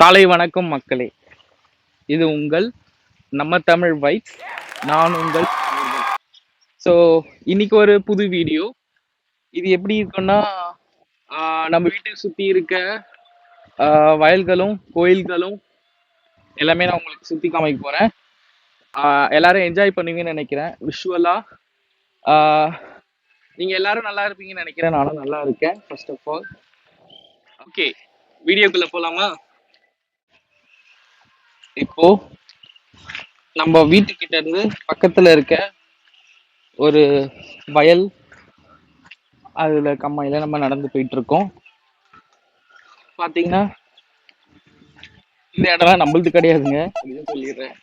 காலை வணக்கம் மக்களே. இது உங்கள் நம்ம தமிழ் வைப்ஸ் நான் உங்கள் ஸோ இன்னைக்கு ஒரு புது வீடியோ. இது எப்படி இருக்குன்னா நம்ம வீட்டை சுற்றி இருக்க வயல்களும் கோயில்களும் எல்லாமே நான் உங்களுக்கு சுற்றி காமிக்க போகிறேன் எல்லாரும் என்ஜாய் பண்ணுவீங்கன்னு நினைக்கிறேன். விஷுவலாக நீங்கள் எல்லாரும் நல்லா இருப்பீங்கன்னு நினைக்கிறேன். நானும் நல்லா இருக்கேன் ஃபர்ஸ்ட் ஆஃப் ஆல் ஓகே வீடியோக்குள்ளே போகலாமா இப்போ நம்ம வீட்டுக்கிட்ட இருந்து பக்கத்துல இருக்க ஒரு வயல் அதுல கம்மாயில நம்ம நடந்து போயிட்டு இருக்கோம். பாத்தீங்கன்னா இந்த இடம்லாம் நம்மளுது கிடையாதுங்க. சொல்லிடுறேன்.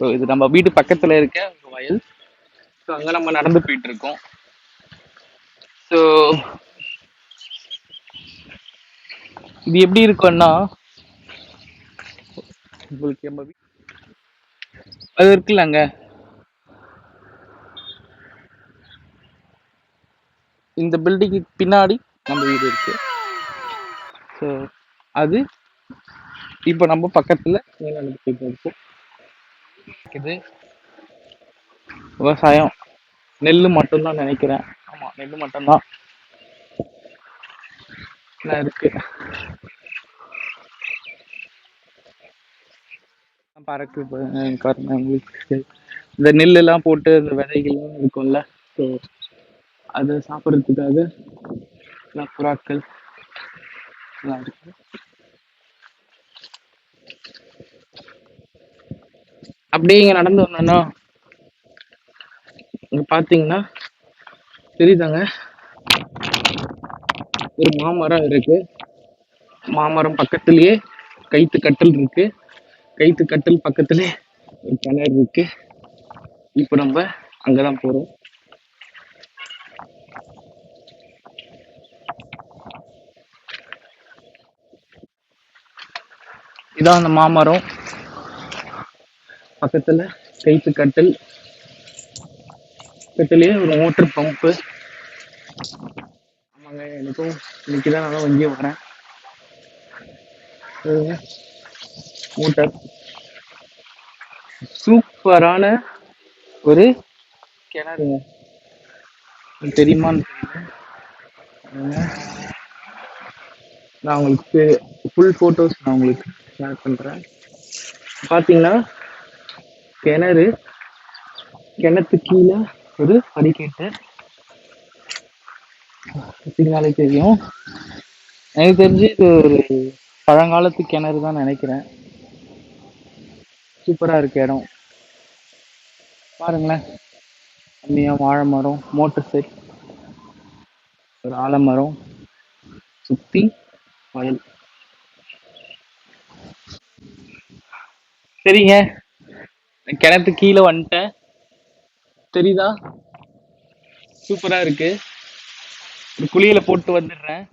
ஸோ இது நம்ம வீட்டு பக்கத்துல இருக்க ஒரு வயல். ஸோ அங்க நம்ம நடந்து போயிட்டு இருக்கோம். ஸோ இது எப்படி இருக்கும்னா உங்களுக்கு நம்ம அது அது இருக்குல்லங்க. இந்த பில்டிங்க்கு பின்னாடி நம்ம வீடு இருக்கு. ஸோ அது இப்போ நம்ம பக்கத்துல இருக்குது இருக்கோம் இது விவசாயம். நெல் மட்டும்தான் நினைக்கிறேன். ஆமா நெல் மட்டும்தான். இருக்கு? பறக்கு உங்களுக்கு இந்த நெல் எல்லாம் போட்டு அந்த விதைகள்லாம் இருக்கும்ல ஸோ அதை சாப்பிட்றதுக்காக எல்லாம் புறாக்கள் எல்லாம் இருக்கு. அப்படியே இங்க நடந்து வந்தோம்னா இங்கே பாத்தீங்கன்னா தெரியுதாங்க? ஒரு மாமரம் இருக்கு. மாமரம் பக்கத்துலயே கைத்து கட்டல் இருக்கு. கைத்து கட்டல் பக்கத்துலயே ஒரு கிணறு இருக்கு. இப்போ நம்ம அங்கதான் போறோம். இதான் அந்த மாமரம். பக்கத்துல கைத்து கட்டல் பக்கத்துலயே ஒரு மோட்டர் பம்பு ஆமாங்க எனக்கும் இன்னைக்கு தான் நான் இங்கே வரேன். மோட்டார் சூப்பரான ஒரு கிணறுங்க தெரியுமான்னு தெரியல. நான் உங்களுக்கு ஃபுல் ஃபோட்டோஸ் நான் உங்களுக்கு ஷேர் பண்ணுறேன் பார்த்தீங்கன்னா கிணறு கிணத்து கீழே ஒரு படிக்கட்டு. பார்த்தீங்கனாலே தெரியும். எனக்கு தெரிஞ்சு இது ஒரு பழங்காலத்து கிணறு தான் நினைக்கிறேன். சூப்பராக இருக்கு இடம். பாருங்களேன். கம்மியாக வாழை மரம் மோட்டர் செட் ஒரு ஆலமரம் சுத்தி வயல். சரிங்க. கிணத்து கீழே வந்துட்டேன். தெரியுதா? சூப்பரா இருக்கு. ஒரு குளியல போட்டு வந்துடுறேன்.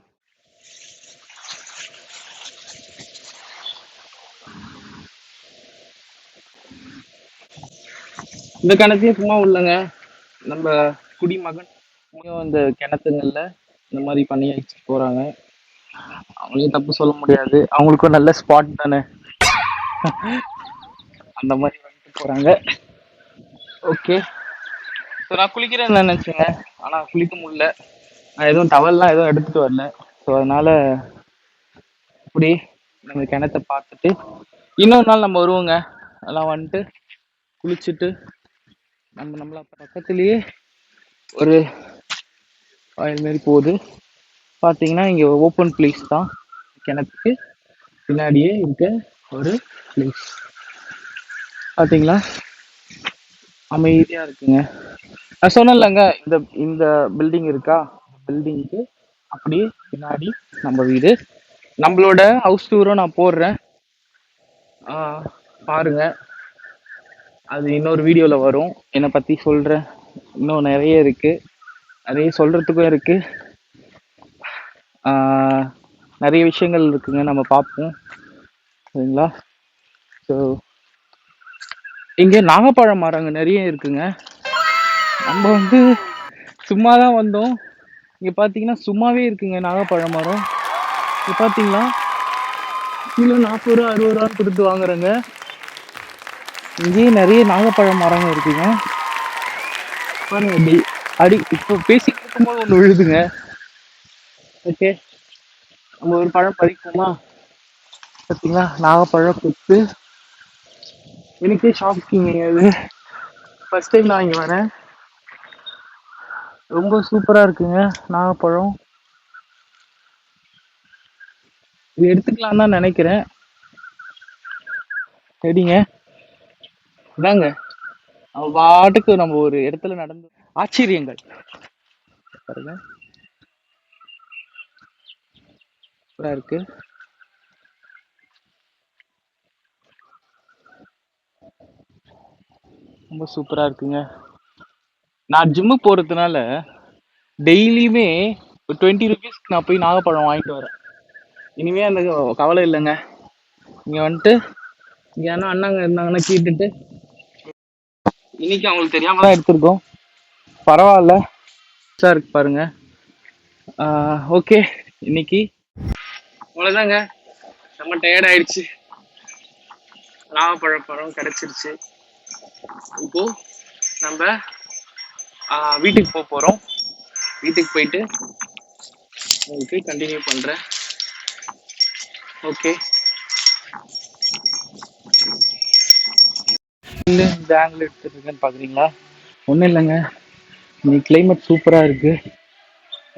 இந்த கிணத்தையும் சும்மா உள்ளங்க. நம்ம குடிமகன் இங்கேயும் இந்த கிணத்துங்கள்ல இந்த மாதிரி பண்ணி அடிச்சுட்டு போறாங்க. அவங்களையும் தப்பு சொல்ல முடியாது. அவங்களுக்கும் நல்ல ஸ்பாட் தானே. அந்த மாதிரி வந்துட்டு போறாங்க. ஓகே ஸோ நான் குளிக்கிறேன்னு நினைச்சேங்க. ஆனால் குளிக்க முடியல. நான் எதுவும் டவல்லாம் எதுவும் எடுத்துட்டு வரல. ஸோ அதனால இப்படி நம்ம கிணத்தை பார்த்துட்டு இன்னொரு நாள் நம்ம வருவோங்க. அதெல்லாம் வந்துட்டு குளிச்சுட்டு நம்ம நம்மள பக்கத்துலயே ஒரு வயல் மாரி போகுது. பார்த்தீங்கன்னா இங்கே ஓப்பன் பிளேஸ் தான். கிணத்துக்கு பின்னாடியே இருக்க ஒரு பிளேஸ் பார்த்தீங்களா அமைதியாக இருக்குங்க. நான் சொன்னேன்லங்க இந்த இந்த பில்டிங் இருக்கா? பில்டிங்க்கு அப்படியே பின்னாடி நம்ம வீடு. நம்மளோட ஹவுஸ் டூரும் நான் போடுறேன். ஆ, பாருங்க. அது இன்னொரு வீடியோவில் வரும். என்னை பற்றி சொல்கிறேன் இன்னும் நிறைய இருக்குது நிறைய சொல்கிறதுக்கும் இருக்குது நிறைய விஷயங்கள் இருக்குங்க. நம்ம பார்ப்போம். சரிங்களா? ஸோ இங்கே நாகப்பழம் மரங்க நிறைய இருக்குங்க. நம்ம வந்து சும்மா தான் வந்தோம். இங்கே பார்த்தீங்கன்னா சும்மாவே இருக்குங்க நாகப்பழ மரம். இங்கே பார்த்தீங்களா கிலோ நாற்பது ரூபா அறுபது ரூபான்னு கொடுத்து வாங்குறேங்க. இங்கேயே நிறைய நாகப்பழம் மரம் இருக்குங்க. பாருங்க. அப்படி அடி இப்போ பேசிட்டு இருக்கும்போது ஒன்று விழுதுங்க. ஓகே. நம்ம ஒரு பழம் பறிப்போமா? பார்த்தீங்களா நாகப்பழம் கொத்து. எனக்கே ஷாக்கிங் அது. ஃபர்ஸ்ட் டைம் நான் இங்கே வரேன். ரொம்ப சூப்பராக இருக்குங்க நாகப்பழம். இது எடுத்துக்கலாம் தான் நினைக்கிறேன். சரிங்க. இதாங்க. பாட்டுக்கு நம்ம ஒரு இடத்துல நடந்து ஆச்சரியங்கள். பாருங்க. இருக்கு. ரொம்ப சூப்பரா இருக்குங்க. நான் ஜிம்மு போறதுனால டெய்லியுமே ஒரு டுவெண்ட்டி ருபீஸ்க்கு நான் போய் நாகப்பழம் வாங்கிட்டு வரேன். இனிமே அந்த கவலை இல்லைங்க. இங்க வந்துட்டு இங்க யாரும் அண்ணாங்க இருந்தாங்கன்னா கேட்டுட்டு இன்னைக்கு அவங்களுக்கு தெரியாம தான் எடுத்திருக்கோம். பரவாயில்ல. சார் இருக்கு பாருங்க ஓகே. இன்னைக்கு? அவ்வளோதாங்க செம்ம டயர்ட் ஆயிடுச்சு. நாகப்பழ பழம் கிடைச்சிருச்சு. இப்போ நம்ம வீட்டுக்கு போக போறோம். வீட்டுக்கு போயிட்டு உங்களுக்கு கண்டினியூ பண்றேன். ஓகே. இல்லை இந்த ஆங்கிள் எடுத்துருக்கேன்னு பார்க்குறீங்களா ஒன்றும் இல்லைங்க. இன்னைக்கு கிளைமேட் சூப்பராக இருக்கு.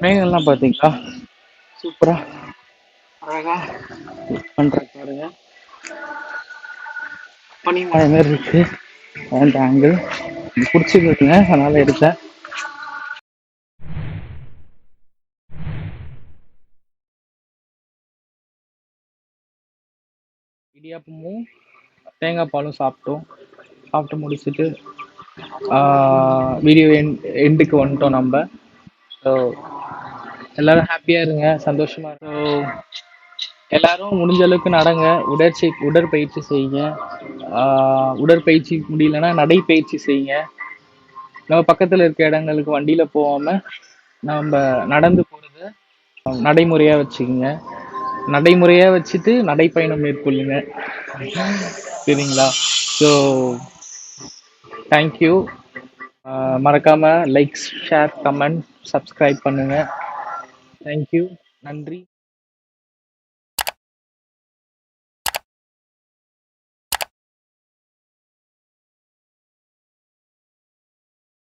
மேகங்கள்லாம் பார்த்தீங்களா சூப்பராக அழகா பண்ணுற பாருங்க. பனிமழை மாதிரி இருக்கு. அந்த ஆங்கிள் பிடிச்சிருக்குங்க அதனால எடுத்தேன் இடியாப்பமும் தேங்காய் பாலும் சாப்பிட்டோம். சாப்பிட்டு முடிச்சுட்டு வீடியோ எண்ட் எண்டுக்கு வந்துட்டோம் நம்ம. ஸோ எல்லாரும் ஹாப்பியாக இருங்க சந்தோஷமாக ஸோ எல்லாரும் முடிஞ்ச அளவுக்கு நடங்க. உடற்சி உடற்பயிற்சி செய்யுங்க. உடற்பயிற்சி முடியலன்னா நடைப்பயிற்சி செய்யுங்க. நம்ம பக்கத்தில் இருக்க இடங்களுக்கு வண்டியில் போகாமல் நம்ம நடந்து போகிறத நடைமுறையாக வச்சுக்கோங்க. நடைமுறையாக வச்சுட்டு நடைப்பயணம் மேற்கொள்ளுங்க. சரிங்களா? ஸோ தேங்க்யூ மறக்காமல் லைக்ஸ் ஷேர் கமெண்ட் சப்ஸ்கிரைப் பண்ணுங்கள் தேங்க்யூ நன்றி.